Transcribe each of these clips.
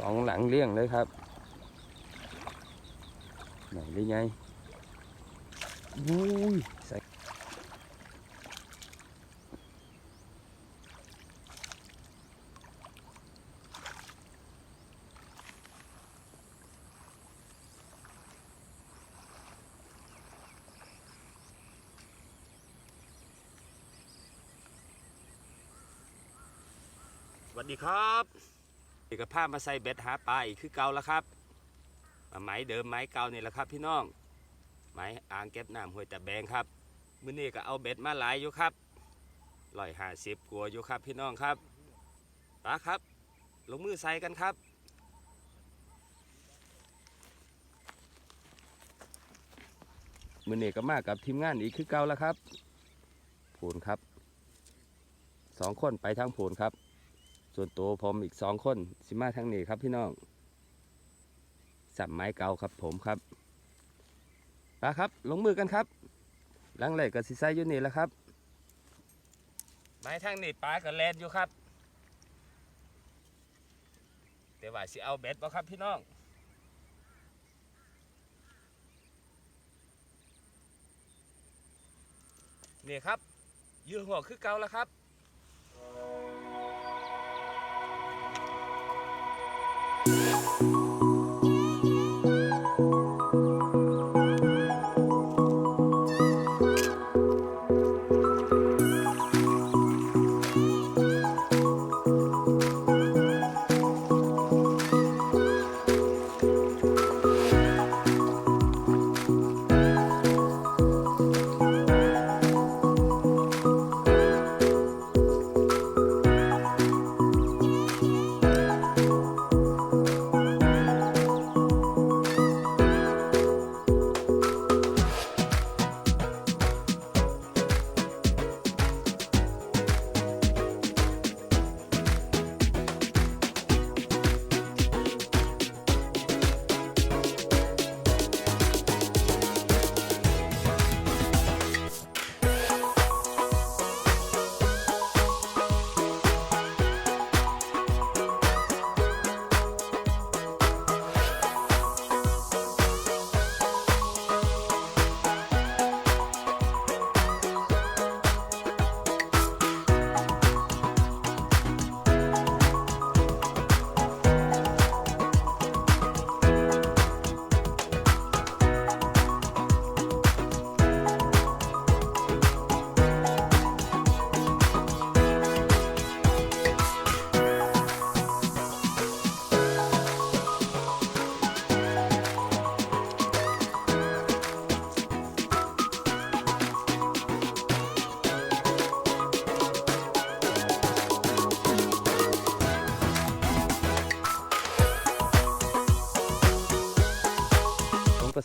สองหลังเลี้ยงเลยครับไหนได้ไงอุ้ยใส่สวัสดีครับ เอกภาพมาใส่เบ็ดหาปลาอีกคือเก่าแล้วครับไม้เดิมไม้เก่านี่แหละครับ พี่น้องไม้อ่างเก็บน้ำห้วยตะแบงครับมื้อนี้ก็เอาเบ็ดมาหลายอยู่ครับร้อยหาสิบกว่าอยู่ครับพี่น้องครับปลาครับ ลงมือใส่กันครับมือเนก็มากับทีมงานอีกคือเก่าแล้วครับโผนครับ สองคนไปทางโผนครับ ส่วนตัวผมอีกสองคนสิมาทางนี้ครับพี่น้องสับไม้เก่าครับผมครับปลาครับลงมือกันครับลังแรกก็สิใส่อยู่นี่แล้วครับ ไม้ทางนี้ปลาก็แลนอยู่ครับแต่ว่าสิเอาเบ็ดบ่ครับพี่น้องนี่ครับยืนหัวคือเก่าแล้วครับ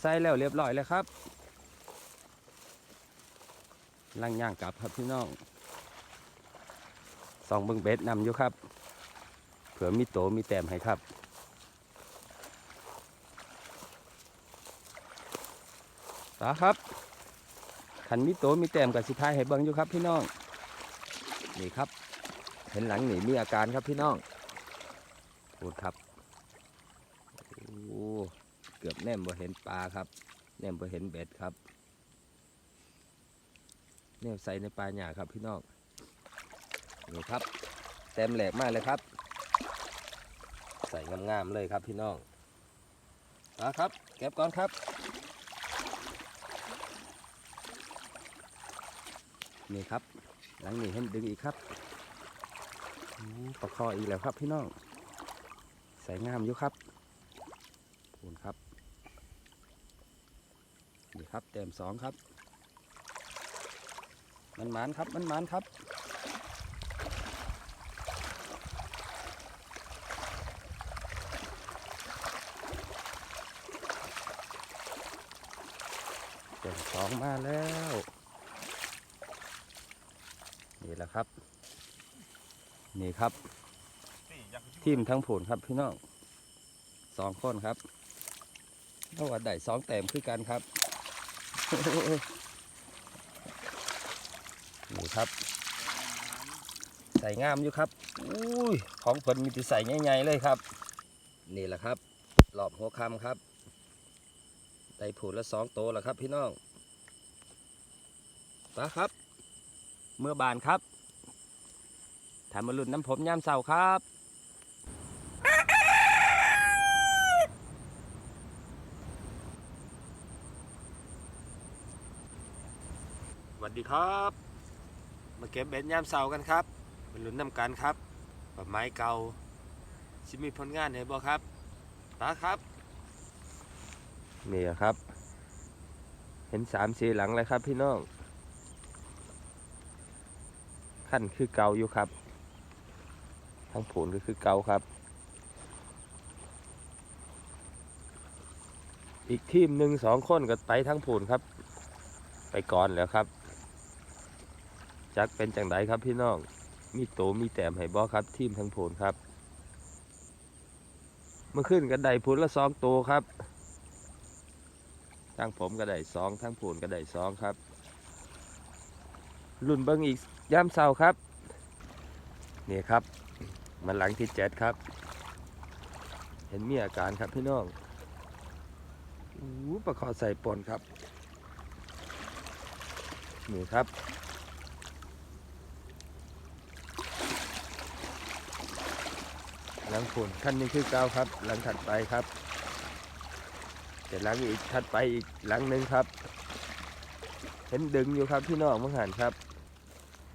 ส่แล้วเรียบร้อยแล้วครับลังย่างกลับครับพี่น้องสองเบิ้งเบ็ดนำอยู่ครับ เผื่อมีโตมีแต้มให้ครับ ตาครับขันมีโตมีแต้มกับสิทายให้เบิ้งอยู่ครับพี่น้อง นี่ครับ เห็นหลังนี่มีอาการครับพี่น้องพูดครับ เกือบแนมบ่เห็นปลาครับแนมบ่เห็นเบ็ดครับแนมใส่ในปลาหยาครับพี่น้องนี่ครับเต็มแหลกมากเลยครับ ใส่งามๆเลยครับพี่น้องมาครับ เก็บก่อนครับนี่ครับ หลังนี้เห็นดึงอีกครับประคออีกแล้วครับพี่น้องใส่งามอยู่ครับพูนครับ นี่ครับเต็มสองครับ มันหมานครับมันหมานครับเต็มสองมาแล้วนี่แหละครับ นี่ครับทีมทั้งผลครับพี่น้องสองคนครับเท่ากับได้สองแต้มคือกันครับ นี่ครับ ใส่งามอยู่ครับอุ้ยของผลมีติใส่ใหญ่ๆเลยครับ นี่แหละครับรอบหัวคำครับได้ผูดละสองโตแล้วครับพี่น้องปะครับ เมื่อบานครับถามมาลุ่นน้ำผมยามเสาครับ วัสดีครับ มาเก็บเบ็ดยามเสาร์กันครับมาลุ้นน้ำกันครับแบบไม้เก่าชิมีผลงานให้บ่ครับตาครับนี่ครับ เห็นสามสีหลังเลยครับพี่น้องขั้นคือเก่าอยู่ครับ ทั้งผลก็คือเก่าครับ อีกทีมหนึ่งสองคนก็ไปทั้งผลครับ ไปก่อนแล้วครับ จักเป็นจังไดครับพี่น้อง มีโตมีแต้มให้บอครับ ทีมทั้งผลครับ เมื่อขึ้นกันได้ผลละสองโตวครับ ทั้งผมก็ได้สองทั้งผูนก็ได้สองครับรุ่นเบิ้งอีกย่ำเศร้าครับ นี่ครับ มันหลังที่เจ็ดครับ เห็นมีอาการครับพี่น้องอู้ประคอใส่ปนครับ นี่ครับ หลังผลขั้นนี้คือเก้าครับ หลังถัดไปครับ จะหลังอีกถัดไปอีกหลังหนึ่งครับ เห็นดึงอยู่ครับพี่น้องมังหันครับ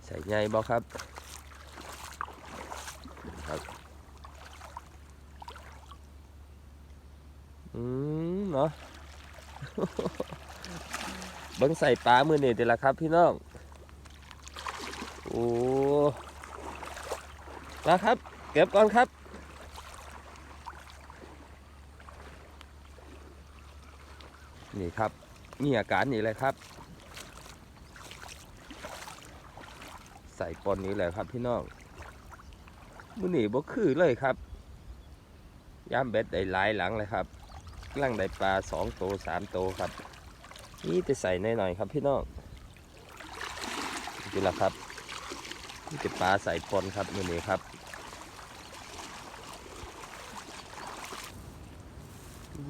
ใส่ไงบอครับครับอืมเนาะเบิ้งใส่ปลามือนี่เดี๋ยวละครับพี่น้องโอ้มาครับ เก็บก่อนครับ นี่ครับ มีอาการนี่เลยครับ ใส่ปนนี้เลยครับพี่น้องมือหนีบ่คือเลยครับย่ามเบ็ดได้หลายหลังเลยครับกลังได้ปลาสองโตสามโตครับ นี่จะใส่หน่อยๆครับพี่น้องนี่และครับนี่จะปลาใส่ปนครับมือนี้ครับ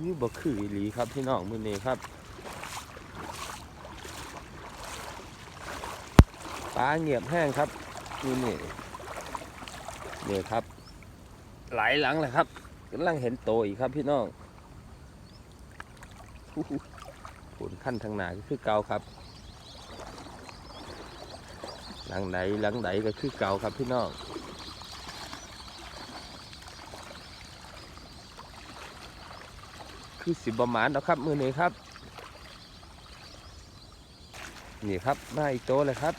นี่บ่คือหลีครับพี่น้องมือนี้ครับ ปลาเงียบแห้งครับนี่นี่นี่ครับ หลายหลังเลยครับกำลังเห็นโตอีกครับพี่น้องอู้หูผลขั้นทางหนาก็คือเกาครับหลังไหนหลังไหนก็คือเกาครับพี่น้องคือสิบประมาณแล้วครับมือนี้ครับ นี่ครับมาอีกโตเลยครับ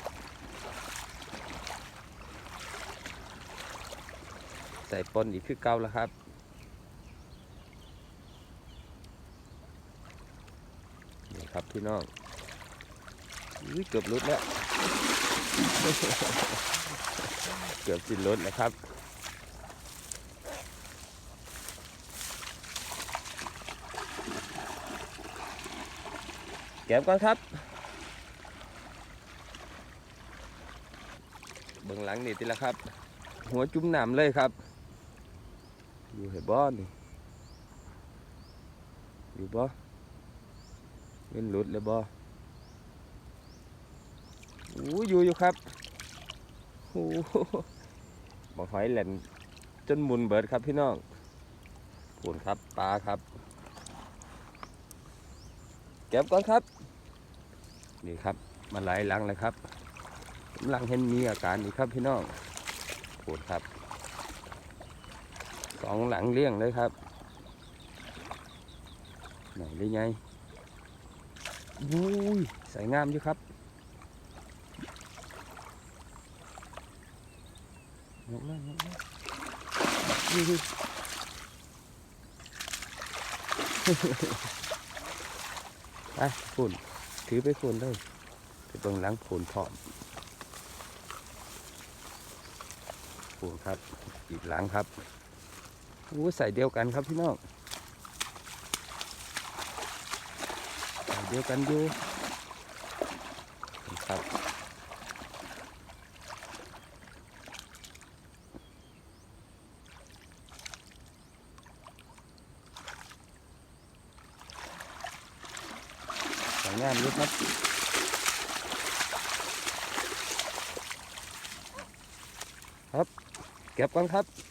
ใส่ปนอีกคือเก่าแล้วครับ นี่ครับพี่น้องอุ๊ยเกือบลุดแล้ว เกือบสิ้นรถแล้วครับเก็บก่อนครับ เบื้องหลังนี่ทีละครับ หัวจุ่มน้ำเลยครับ อยู่เห็นบ่นี่อยู่บ่เงินหลุดเลยบ่อู้อยู่อยู่ครับโอ้บอกหอยแหลนจนมุนเบิดครับพี่น้องปูนครับปลาครับ เก็บก่อนครับ นี่ครับมาหลายหลังเลยครับกำลังเห็นมีอาการอีกครับพี่น้องปูนครับ องหลังเลี้ยงเลยครับไหนได้ไงอุ้ยใส่งามอยู่ครับยกมายกมานี่ดิไปฝุ่นถือไปฝุ่นเลยไปเบิ่งหลังฝุ่นพร้อมฝุ่นครับอีกหลังครับ อ้ใส่เดียวกันครับพี่น้องใส่เดียวกันอยู่ครับสวยงามเลยครับครับ เก็บก่อนครับ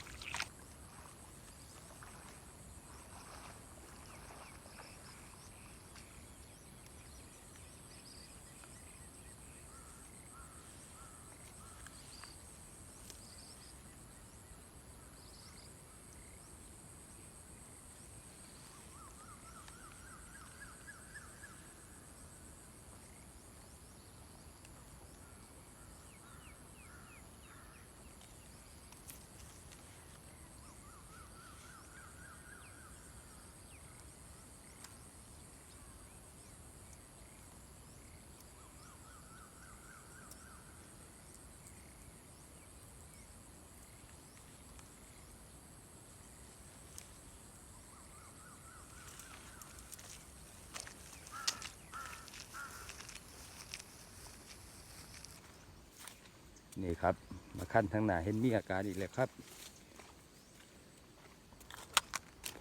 นี่ครับ มาขั้นทางหน้าเห็นมีอาการอีกแล้วครับ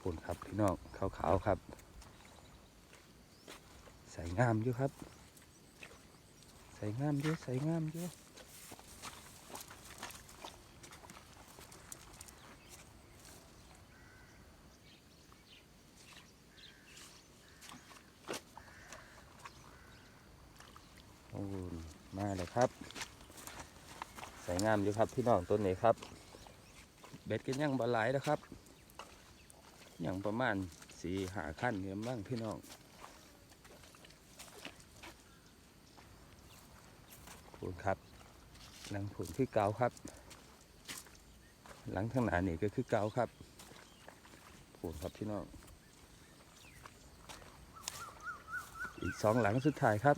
ผลครับพี่น้องขาวๆครับ ใส่งามอยู่ครับ ใส่งามอยู่ใส่งามอยู่โอ้มาเลยครับ ใส่งามอยู่ครับพี่น้องต้นนี้ครับ เบ็ดกันยังบหลายนะครับอยังประมาณสี่หาขั้นเนี่ยบ้างพี่น้องพูนครับ หลังผุนคือเกาครับ หลังทางหนานี่ก็คือเกาครับพูนครับพี่น้องอีกสองหลังสุดท้ายครับ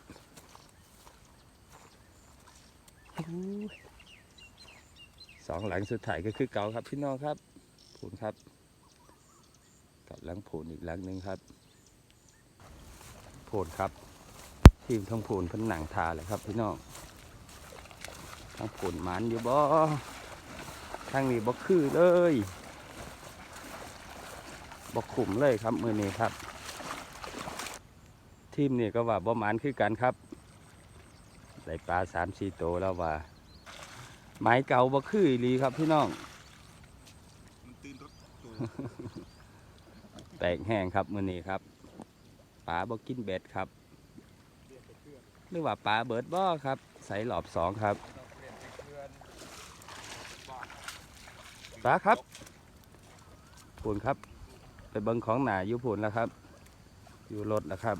สองหลังสุดท้ายก็คือเก่าครับพี่น้องครับผูนครับ กับหลังผูนอีกหลังหนึ่งครับผูนครับ ทีมทั้งผูนพันหนังทาเลยครับพี่น้องทั้งผูนหมันอยู่บ่ทางนี้บ่คือเลยบ่ขุมเลยครับมือนี้ครับ ทีมนี่ก็ว่าบ่หมันคือกันครับได้ปลาสามสี่โตวแล้วว่า ไม้เก่าบ่คืออีหลีครับพี่น้อง มันตื่นรถตัวแตกแห้งครับมื้อนี้ครับปลาบ่กินเบ็ดครับ หรือว่าปลาเบิดบ่ครับ ใส่หลอบสองครับปลาครับพูนครับ ไปเบิ่งของหนาอยู่พูนแล้วครับ อยู่รถแล้วครับ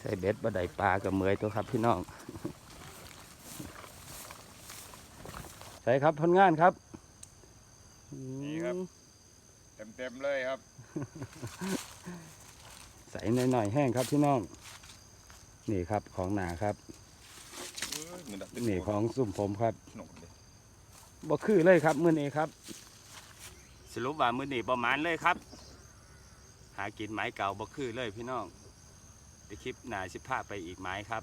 ใส่เบ็ดบ่ได้ปลากับเมอยตัวครับพี่น้องใส่ครับผลงานครับนี่ครับ เต็มเต็มๆเลยครับ ใส่หน่อยๆแห้งครับพี่น้อง นี่ครับของหนาครับเอ้ยเหมือนดับนี่ของสุ่มผมครับหนกเลยบ่คือเลยครับมื้อนี้ครับ สรุปว่ามื้อนี้ประมาณเลยครับ หากินไม้เก่าบ่คือเลยพี่น้อง ในคลิปหนาสิบผ้าไปอีกไม้ครับ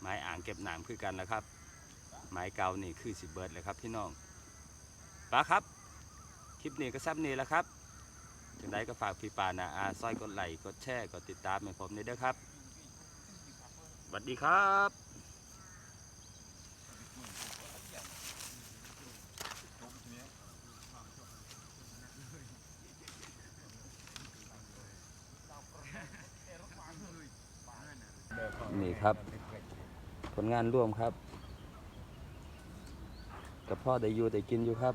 ไม้อ่างเก็บน้ำคือกันแล้วครับ ไม้เก่านี่คือสิเบิร์ดเลยครับพี่น้องปลาครับ คลิปนี้ก็ซับนี้แหล้วครับจังไดก็ฝากพี่ปานาอาซอยกดไลค์กดแชร์กดติดตามให้ผมด้วยเด้อครับสวัสดีครับ นี่ครับ ผลงานร่วมครับ กับพ่อได้อยู่ได้กินอยู่ครับ